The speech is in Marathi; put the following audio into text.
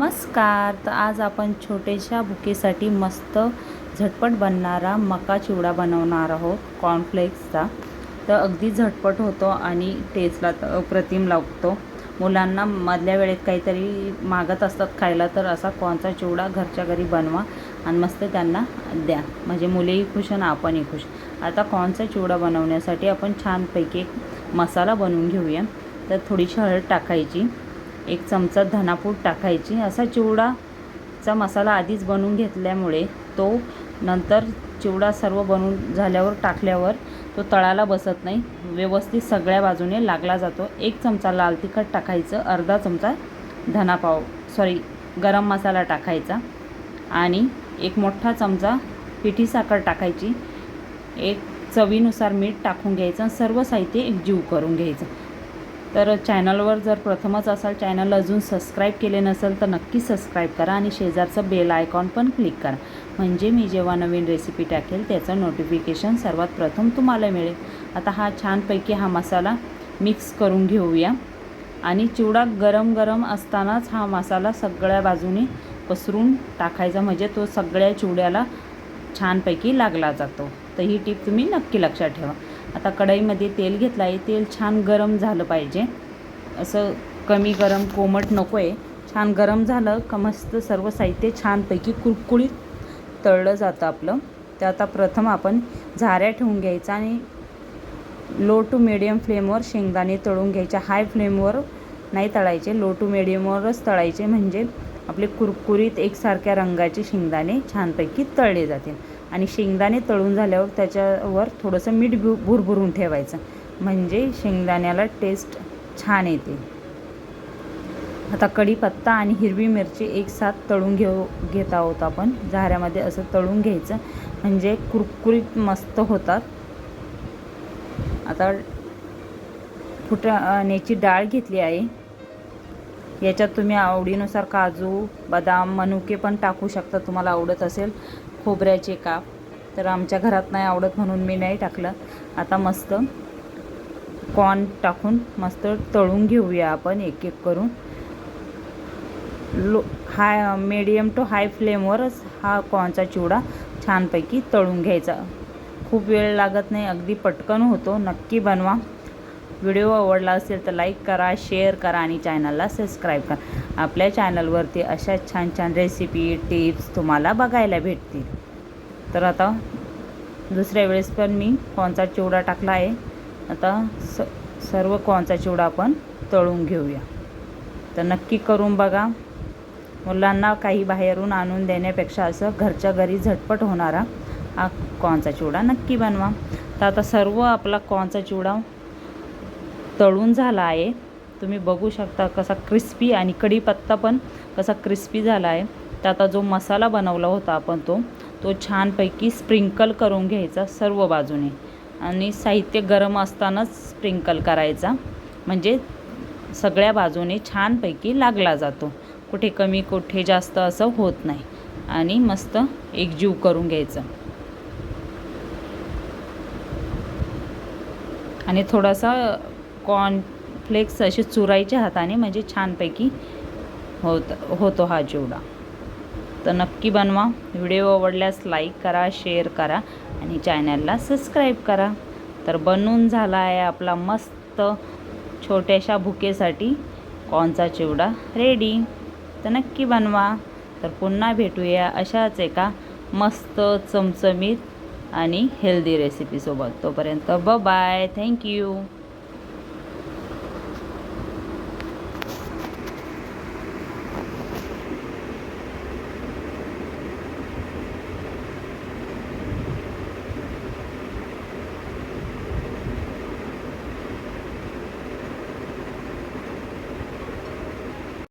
नमस्कार. तर आज आपण छोट्याशा बुकेसाठी मस्त झटपट बनणारा मका चिवडा बनवणार आहोत कॉर्नफ्लेक्सचा तर अगदी झटपट होतो आणि टेस्टला तर अप्रतिम लागतो. मुलांना मधल्या वेळेत काहीतरी मागत असतात खायला तर असा कॉर्नचा चिवडा घरच्या घरी बनवा आणि मस्त त्यांना द्या. म्हणजे मुलेही खुश आणि आपणही खुश. आता कॉर्नचा चिवडा बनवण्यासाठी आपण छानपैकी एक मसाला बनवून घेऊया. तर थोडीशी हळद टाकायची. एक चमचा धनापूड टाकायची. असा चिवडाचा मसाला आधीच बनवून घेतल्यामुळे तो नंतर चिवडा सर्व बनवून झाल्यावर टाकल्यावर तो तळाला बसत नाही. व्यवस्थित सगळ्या बाजूने लागला जातो. एक चमचा लाल तिखट टाकायचं अर्धा चमचा धनापाव सॉरी गरम मसाला टाकायचा आणि एक मोठा चमचा पिठी साखर टाकायची. एक चवीनुसार मीठ टाकून घ्यायचं सर्व साहित्य एकजीव करून घ्यायचं. तर चॅनलवर जर प्रथमच असाल चॅनल अजून सबस्क्राईब केले नसेल तर नक्की सबस्क्राईब करा आणि शेजारचं बेल आयकॉन पण क्लिक करा. म्हणजे मी जेव्हा नवीन रेसिपी टाकेल त्याचं नोटिफिकेशन सर्वात प्रथम तुम्हाला मिळेल. आता हा छानपैकी हा मसाला मिक्स करून घेऊया. आणि चिवडा गरम गरम असतानाच हा मसाला सगळ्या बाजूने पसरून टाकायचा. म्हणजे तो सगळ्या चिवड्याला छानपैकी लागला जातो. तर ही टीप तुम्ही नक्की लक्षात ठेवा. आता कढईमध्ये तेल घेतलं आहे तेल छान गरम झालं पाहिजे. असं कमी गरम कोमट नको आहे छान गरम झालं का मस्त सर्व साहित्य छानपैकी कुळकुळीत तळलं जातं आपलं. तर आता प्रथम आपण झाऱ्या ठेवून घ्यायचा आणि लो टू मिडियम फ्लेमवर शेंगदाणे तळून घ्यायचे. हाय फ्लेमवर नाही तळायचे लो टू मिडियमवरच तळायचे. म्हणजे आपले कुरकुरीत एकसारख्या रंगाचे शेंगदाणे छानपैकी तळले जातील. आणि शेंगदाणे तळून झाल्यावर त्याच्यावर थोडंसं मीठ भु भुरभुरून ठेवायचं. म्हणजे शेंगदाण्याला टेस्ट छान येते. आता कढीपत्ता आणि हिरवी मिरची एक साथ तळून घेऊ घेत आहोत आपण. झाऱ्यामध्ये असं तळून घ्यायचं. म्हणजे कुरकुरीत मस्त होतात. आता फुटाण्याची डाळ घेतली आहे. याच्यात तुम्ही आवडीनुसार काजू बदाम मनुके पण टाकू शकता. तुम्हाला आवडत असेल. खोबऱ्याचे काप. तर आमच्या घरात नाही आवडत म्हणून मी नाही टाकलं. आता मस्त कॉर्न टाकून मस्त तळून घेऊया आपण एक एक करून. Low high medium to high फ्लेमवरच हा कॉर्नचा चिवडा छानपैकी तळून घ्यायचा. खूप वेळ लागत नाही अगदी पटकन होतो. नक्की बनवा. व्हिडिओ आवडला असेल तर लाईक करा शेअर करा आणि चॅनलला सबस्क्राईब करा. आपल्या चॅनलवरती अशा छान छान रेसिपी टिप्स तुम्हाला बघायला भेटतील. तर आता दुसऱ्या वेळेस पण मी कॉनचा चिवडा टाकला आहे. आता स सर्व कॉनचा चिवडा आपण तळून घेऊया. तर नक्की करून बघा. मुलांना काही बाहेरून आणून देण्यापेक्षा असं घरच्या घरी झटपट होणारा हा कॉनचा चिवडा नक्की बनवा. तर आता सर्व आपला कॉनचा चिवडा तळून झाला आहे. तुम्ही बघू शकता कसा क्रिस्पी आणि कढीपत्ता पण कसा क्रिस्पी झाला आहे. तर आता जो मसाला बनवला होता आपण तो तो छानपैकी स्प्रिंकल करून घ्यायचा सर्व बाजूने. आणि साहित्य गरम असतानाच स्प्रिंकल करायचा. म्हणजे सगळ्या बाजूने छानपैकी लागला जातो. कुठे कमी कुठे जास्त असं होत नाही. आणि मस्त एकजीव करून घ्यायचं. आणि थोडासा कॉर्नफ्लेक्स असे चुरायच्या हाताने म्हणजे छानपैकी होत होतो हा चिवडा तर नक्की बनवा. व्हिडिओ आवडल्यास लाईक करा शेअर करा आणि चॅनलला सबस्क्राईब करा. तर बनून झाला आहे आपला मस्त छोट्याशा भुकेसाठी कॉनचा चिवडा रेडी तर नक्की बनवा. तर पुन्हा भेटूया अशाच एका मस्त चमचमीत आणि हेल्दी रेसिपीसोबत तोपर्यंत ब बाय थँक्यू